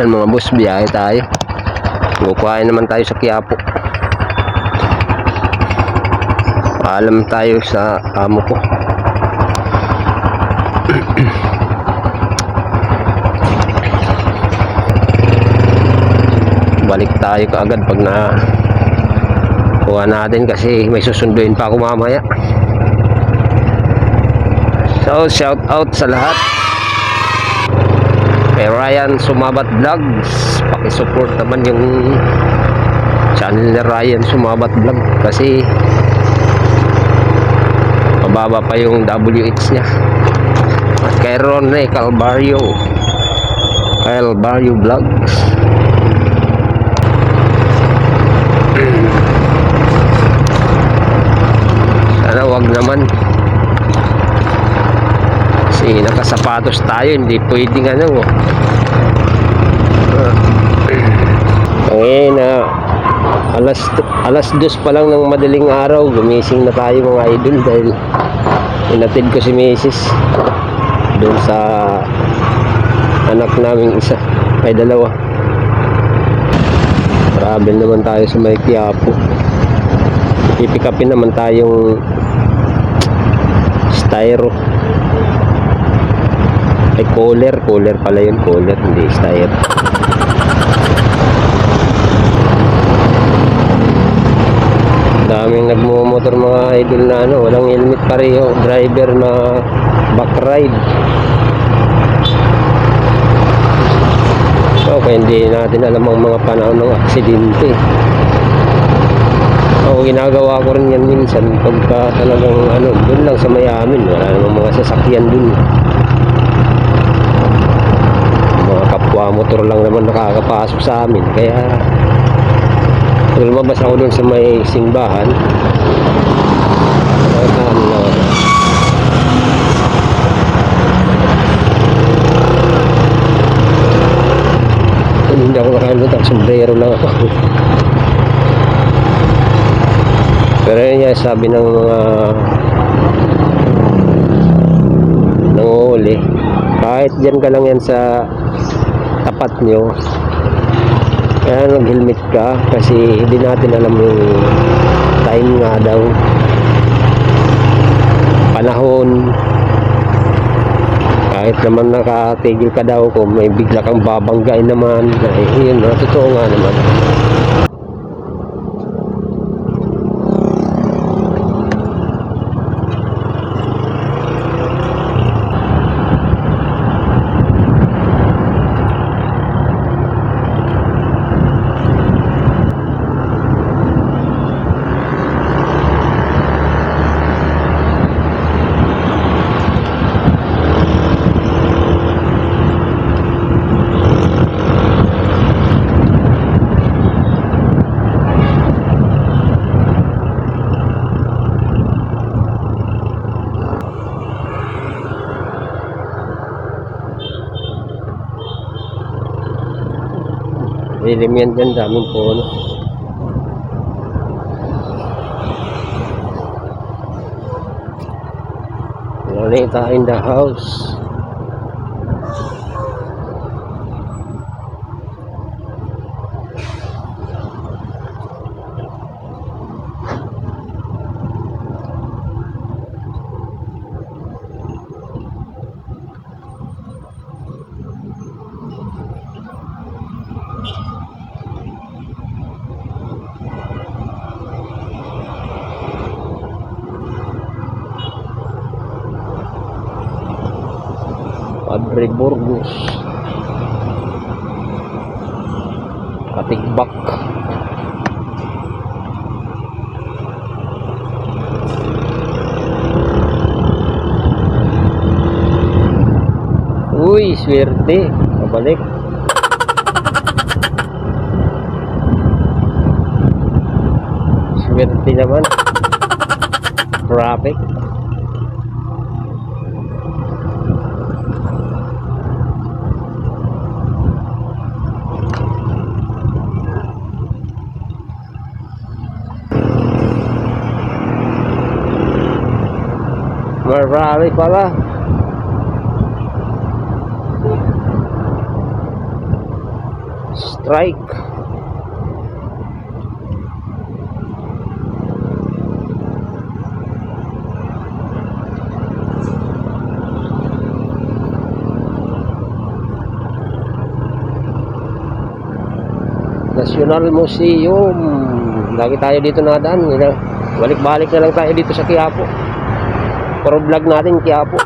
Yan mga boss, biyahe tayo. Kukuhain naman tayo sa Quiapo. Paalam tayo sa amo ko. Balik tayo kaagad pag na kuha natin kasi may susunduin pa ako mamaya. So, shout out sa lahat kay Ryan Sumabat Vlogs. Pakisupport naman yung channel ni Ryan Sumabat Vlog kasi mababa pa yung WH niya. At kay Ronnie Calvario. Calvario Vlogs. Sana wag naman kasi nakasapatos tayo hindi pwedeng ano ngayon na alas alas dos pa lang ng madaling araw gumising na tayo mga idol dahil inatid ko si Mrs. doon sa anak naming isa ay dalawa. Travel naman tayo sa may Quiapo. Ipikapin naman tayong styro ay cooler cooler pala yun cooler hindi styro daming nagmumotor mga idol na ano walang helmet pareho driver na back ride. So kaya hindi natin alam ang mga panahon ng aksidente. Ako ginagawa ko rin yan minsan pagka talagang ano dun lang sa mayamin wala namang mga sasakyan dun mga kapwa motor lang naman nakakapasok sa amin kaya lumabas ako dun sa may simbahan ako. hindi ako nakalimutan sombrero lang ako pero yun nga sabi ng mga nanguhuli kahit dyan ka lang yan sa tapat nyo kaya nag-helmet ka kasi hindi natin alam yung time nga daw. Panahon. Kahit naman nakatigil ka daw kung may bigla kang babanggain naman. Eh, yun na totoo nga naman Lilim yan dyan, daming puno. Lonita in the house. Padre Burgos. Katigbak. Uy, swerte. Pabalik. Swerte naman. Traffic. Marami pala. strike. National Museum. Lagi tayo dito nadaan. Ina- Balik-balik na lang tayo dito sa Quiapo. Pero vlog natin Quiapo.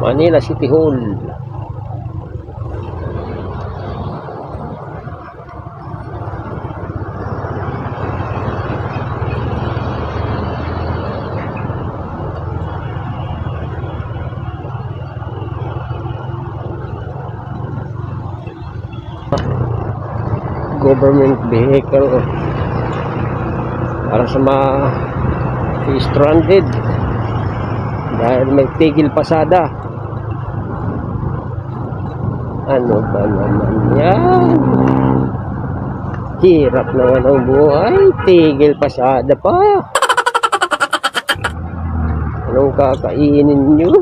Manila City Hall. Government vehicle. Para sa mga stranded. Dahil may tigil pasada. Ano ba naman yan? Hirap naman ang buhay. Tigil pasada pa. Anong kakainin nyo?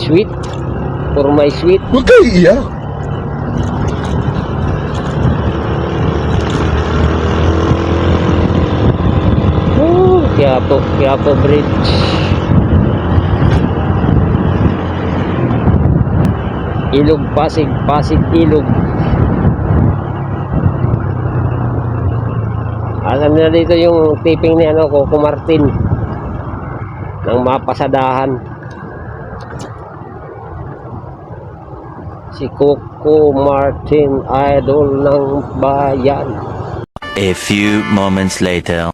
Sweet for my sweet Huwag kayo iiyak. Oh, Quiapo, Quiapo Bridge. Ilog Pasig, Pasig Ilog. Alam na dito yung tipping ni ano, Coco Martin ng mapasadahan. Si Coco Martin, idol ng bayan. A few moments later.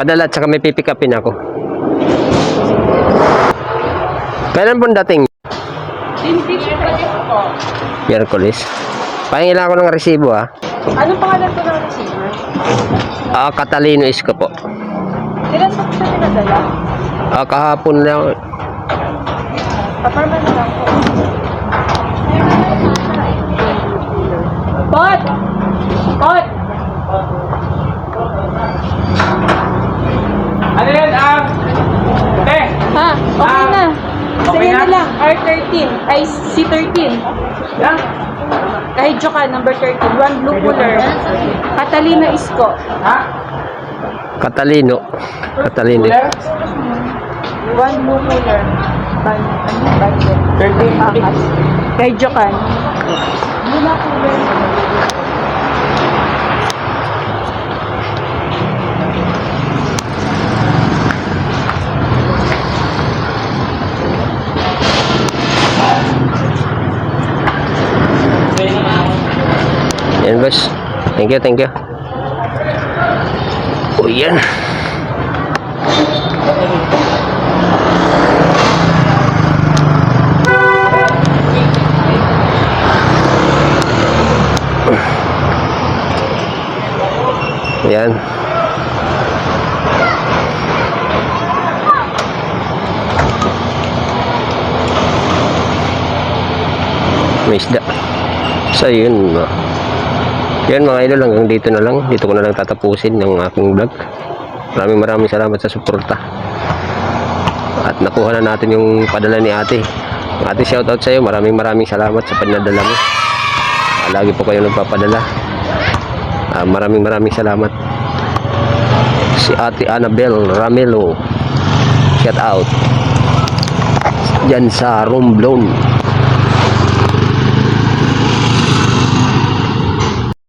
Padala at saka may pipikapin ako. Kailan po dating? Miyerkules. Pahingila ako ng resibo ah. Anong pangalan ko ng receiver? Ah, Catalino Isko po. Ilan ba siya pinadala? Ah, kahapon lang. Paparma na lang po. Bot! Bot! Ano yan, ah? Eh, Ha? Okay na. okay Sige na? na lang. R13. Ay, C13. yan. Kahit ka, number 13. One blue cooler. Catalina Isko. Ha? Catalino. Catalino. Cooler? One blue cooler. Ban, ano, budget. 13. Akas. Kahit ka. Lula cooler. Thank you, thank you. O yan. Yan. May isda. Yun. ah. Yan mga idol, hanggang dito na lang. Dito ko na lang tatapusin yung aking vlog. Maraming maraming salamat sa suporta. At nakuha na natin yung padala ni ate. Ate, shoutout sa iyo. Maraming maraming salamat sa pinadala mo. Lagi po kayo nagpapadala. Ah, maraming maraming salamat. Si ate Annabel Ramelo. Shout out. Diyan sa Romblon.